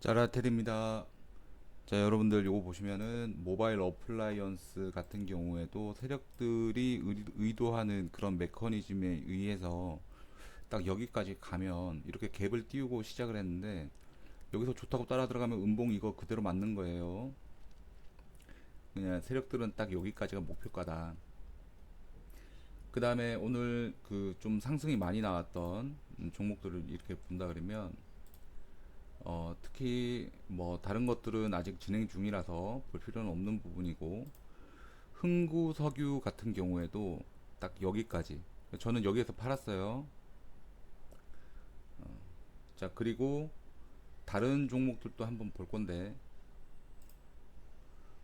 짜라텔입니다. 자, 여러분들 요거 보시면은 모바일 어플라이언스 같은 경우에도 세력들이 의- 의도하는 그런 메커니즘에 의해서 딱 여기까지 가면 이렇게 갭을 띄우고 시작을 했는데 여기서 좋다고 따라 들어가면 음봉 이거 그대로 맞는 거예요. 그냥 세력들은 딱 여기까지가 목표가다. 그 다음에 오늘 그 좀 상승이 많이 나왔던 음, 종목들을 이렇게 본다 그러면 어, 특히 뭐 다른 것들은 아직 진행 중이라서 볼 필요는 없는 부분이고 흥구 석유 같은 경우에도 딱 여기까지 저는 여기에서 팔았어요. 어, 자 그리고 다른 종목들도 한번 볼 건데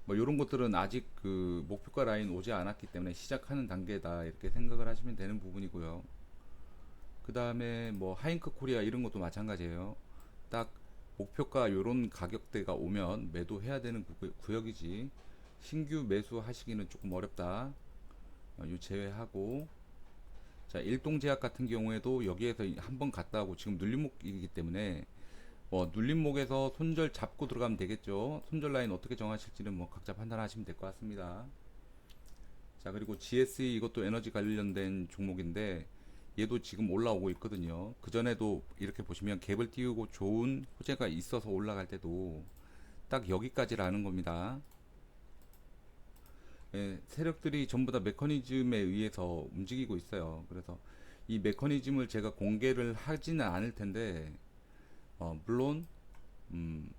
뭐 이런 것들은 아직 그 목표가 라인 오지 않았기 때문에 시작하는 단계다 이렇게 생각을 하시면 되는 부분이고요. 그 다음에 뭐 하잉크 코리아 이런 것도 마찬가지예요. 딱 목표가 요런 가격대가 오면 매도해야 되는 구, 구역이지 신규 매수 하시기는 조금 어렵다. 어, 요 제외하고 자 일동제약 같은 경우에도 여기에서 한번 갔다 하고 지금 눌림목이기 때문에 뭐 눌림목에서 손절 잡고 들어가면 되겠죠. 손절 라인 어떻게 정하실지는 뭐 각자 판단하시면 될 것 같습니다. 자 그리고 GSE 이것도 에너지 관련된 종목인데 얘도 지금 올라오고 있거든요. 그 전에도 이렇게 보시면 갭을 띄우고 좋은 호재가 있어서 올라갈 때도 딱 여기까지라는 겁니다. 예, 세력들이 전부 다 메커니즘에 의해서 움직이고 있어요. 그래서 이 메커니즘을 제가 공개를 하지는 않을 텐데, 어, 물론, 음,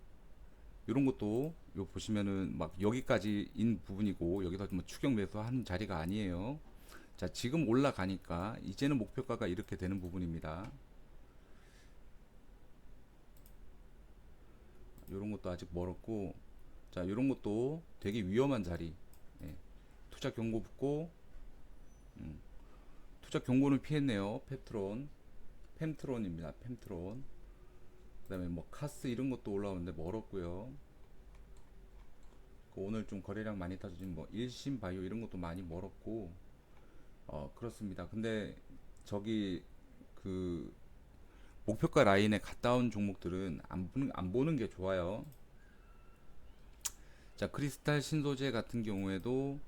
이런 것도 요 보시면은 막 여기까지인 부분이고 여기서 뭐 추격 매수하는 자리가 아니에요. 자, 지금 올라가니까 이제는 목표가가 이렇게 되는 부분입니다. 이런 것도 아직 멀었고, 자, 이런 것도 되게 위험한 자리. 예. 투자 경고 붙고, 음, 투자 경고는 피했네요. 펩트론, 펜트론입니다. 펜트론. 그다음에 뭐 카스 이런 것도 올라오는데 멀었고요. 그 오늘 좀 거래량 많이 따져진 뭐 일신 바이오 이런 것도 많이 멀었고, 어, 그렇습니다. 근데 저기 그 목표가 라인에 가까운 종목들은 안 보는, 안 보는 게 좋아요. 자, 크리스탈 신소재 같은 경우에도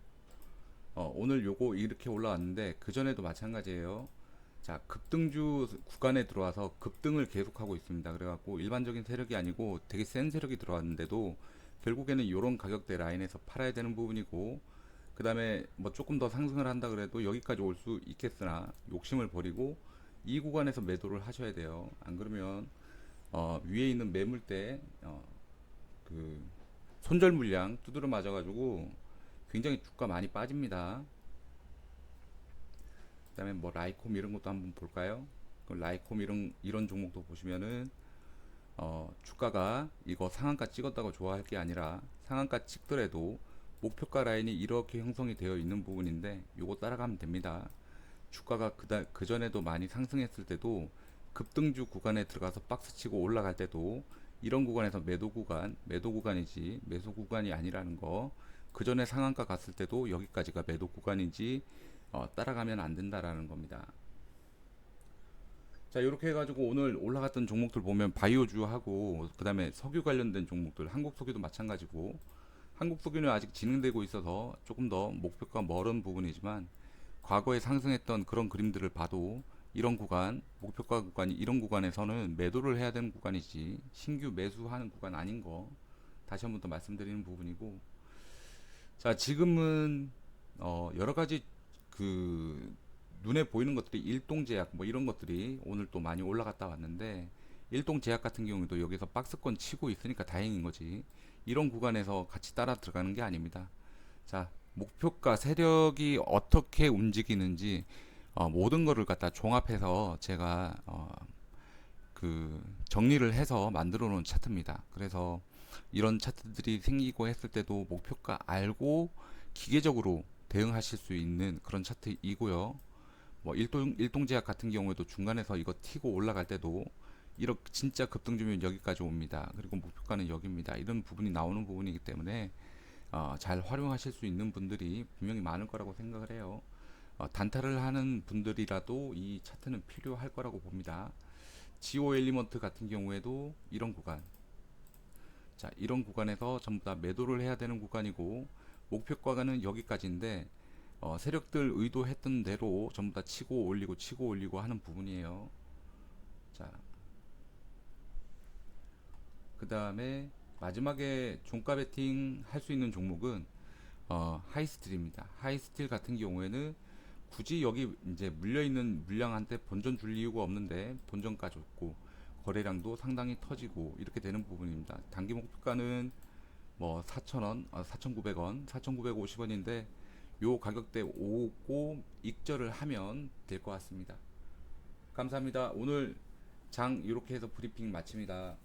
어, 오늘 요거 이렇게 올라왔는데 그 전에도 마찬가지예요. 자, 급등주 구간에 들어와서 급등을 계속하고 있습니다. 그래갖고 일반적인 세력이 아니고 되게 센 세력이 들어왔는데도 결국에는 이런 가격대 라인에서 팔아야 되는 부분이고 그 다음에 뭐 조금 더 상승을 한다 그래도 여기까지 올 수 있겠으나 욕심을 버리고 이 구간에서 매도를 하셔야 돼요. 안 그러면 어, 위에 있는 매물대 어, 그 손절 물량 두드려 맞아가지고 굉장히 주가 많이 빠집니다. 그 다음에 뭐 라이콤 이런 것도 한번 볼까요? 그 라이콤 이런 이런 종목도 보시면은 어, 주가가 이거 상한가 찍었다고 좋아할 게 아니라 상한가 찍더라도 목표가 라인이 이렇게 형성이 되어 있는 부분인데 요거 따라가면 됩니다. 주가가 그다 그 전에도 많이 상승했을 때도 급등주 구간에 들어가서 박스 치고 올라갈 때도 이런 구간에서 매도 구간, 매도 구간이지 매수 구간이 아니라는 거. 그 전에 상한가 갔을 때도 여기까지가 매도 구간인지 어, 따라가면 안 된다라는 겁니다. 자, 이렇게 해가지고 오늘 올라갔던 종목들 보면 바이오주하고 그 다음에 석유 관련된 종목들, 한국 석유도 마찬가지고 한국 석유는 아직 진행되고 있어서 조금 더 목표가 멀은 부분이지만 과거에 상승했던 그런 그림들을 봐도 이런 구간, 목표가 구간이 이런 구간에서는 매도를 해야 되는 구간이지 신규 매수하는 구간 아닌 거 다시 한 번 더 말씀드리는 부분이고. 자 지금은 어 여러 가지 그 눈에 보이는 것들이 일동제약 뭐 이런 것들이 오늘 또 많이 올라갔다 왔는데 일동제약 같은 경우도 여기서 박스권 치고 있으니까 다행인 거지 이런 구간에서 같이 따라 들어가는 게 아닙니다 자 목표가 세력이 어떻게 움직이는지 어, 모든 거를 갖다 종합해서 제가 어, 그 정리를 해서 만들어 놓은 차트입니다. 그래서 이런 차트들이 생기고 했을 때도 목표가 알고 기계적으로 대응하실 수 있는 그런 차트이고요. 뭐 일동 일동 제약 같은 경우에도 중간에서 이거 튀고 올라갈 때도 이렇게 진짜 급등주면 여기까지 옵니다. 그리고 목표가는 여기입니다. 이런 부분이 나오는 부분이기 때문에 어, 잘 활용하실 수 있는 분들이 분명히 많을 거라고 생각을 해요. 어, 단타를 하는 분들이라도 이 차트는 필요할 거라고 봅니다. 지오 엘리먼트 같은 경우에도 이런 구간 자, 이런 구간에서 전부 다 매도를 해야 되는 구간이고 목표가는 여기까지인데 어, 세력들 의도했던 대로 전부 다 치고 올리고 치고 올리고 하는 부분이에요. 자, 그 다음에 마지막에 종가 베팅 할 수 있는 종목은 어, 하이스틸입니다. 하이스틸 같은 경우에는 굳이 여기 이제 물려 있는 물량한테 본전 줄 이유가 없는데 본전까지 없고 거래량도 상당히 터지고 이렇게 되는 부분입니다. 단기 목표가는 뭐 4,000원, 아, 4,900원, 4,950원인데 요 가격대 오고 익절을 하면 될 것 같습니다. 감사합니다. 오늘 장 이렇게 해서 브리핑 마칩니다.